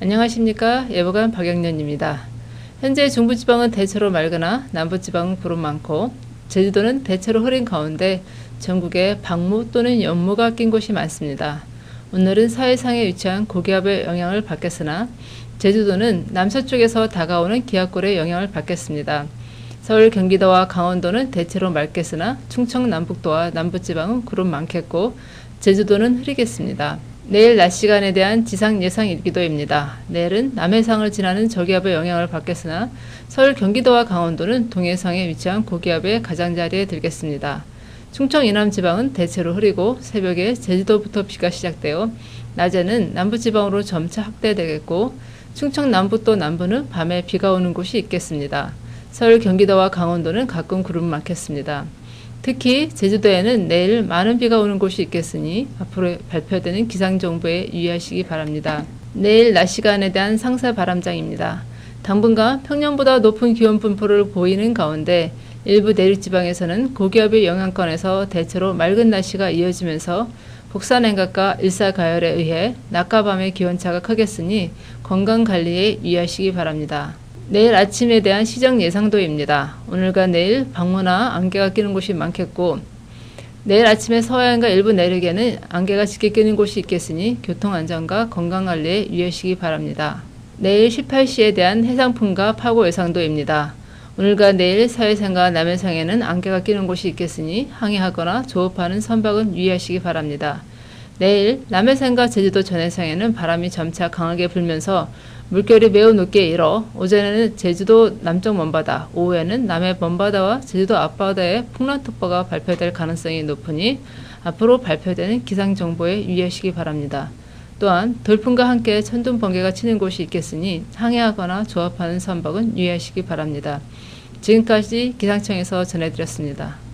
안녕하십니까 예보관 박영년입니다. 현재 중부지방은 대체로 맑으나 남부지방은 구름 많고 제주도는 대체로 흐린 가운데 전국에 방무 또는 연무가 낀 곳이 많습니다. 오늘은 사해상에 위치한 고기압의 영향을 받겠으나 제주도는 남서쪽에서 다가오는 기압골의 영향을 받겠습니다. 서울, 경기도와 강원도는 대체로 맑겠으나 충청 남북도와 남부지방은 구름 많겠고 제주도는 흐리겠습니다. 내일 낮 시간에 대한 지상 예상 일기도입니다. 내일은 남해상을 지나는 저기압의 영향을 받겠으나 서울, 경기도와 강원도는 동해상에 위치한 고기압의 가장자리에 들겠습니다. 충청 이남 지방은 대체로 흐리고 새벽에 제주도부터 비가 시작되어 낮에는 남부 지방으로 점차 확대되겠고 충청 남북도 남부는 밤에 비가 오는 곳이 있겠습니다. 서울, 경기도와 강원도는 가끔 구름 많겠습니다. 특히 제주도에는 내일 많은 비가 오는 곳이 있겠으니 앞으로 발표되는 기상 정보에 유의하시기 바랍니다. 내일 낮 시간에 대한 상세 바람장입니다. 당분간 평년보다 높은 기온 분포를 보이는 가운데 일부 내륙 지방에서는 고기압의 영향권에서 대체로 맑은 날씨가 이어지면서 복산 행각과 일사 가열에 의해 낮과 밤의 기온차가 크겠으니 건강 관리에 유의하시기 바랍니다. 내일 아침에 대한 시정 예상도입니다. 오늘과 내일 방문화 안개가 끼는 곳이 많겠고 내일 아침에 서해안과 일부 내륙에는 안개가 짙게 끼는 곳이 있겠으니 교통안전과 건강관리에 유의하시기 바랍니다. 내일 18시에 대한 해상풍과 파고 예상도입니다. 오늘과 내일 서해상과 남해상에는 안개가 끼는 곳이 있겠으니 항해하거나 조업하는 선박은 유의하시기 바랍니다. 내일 남해상과 제주도 전해상에는 바람이 점차 강하게 불면서 물결이 매우 높게 일어 오전에는 제주도 남쪽 먼바다, 오후에는 남해 먼바다와 제주도 앞바다에 풍랑특보가 발표될 가능성이 높으니 앞으로 발표되는 기상 정보에 유의하시기 바랍니다. 또한 돌풍과 함께 천둥 번개가 치는 곳이 있겠으니 항해하거나 조업하는 선박은 유의하시기 바랍니다. 지금까지 기상청에서 전해드렸습니다.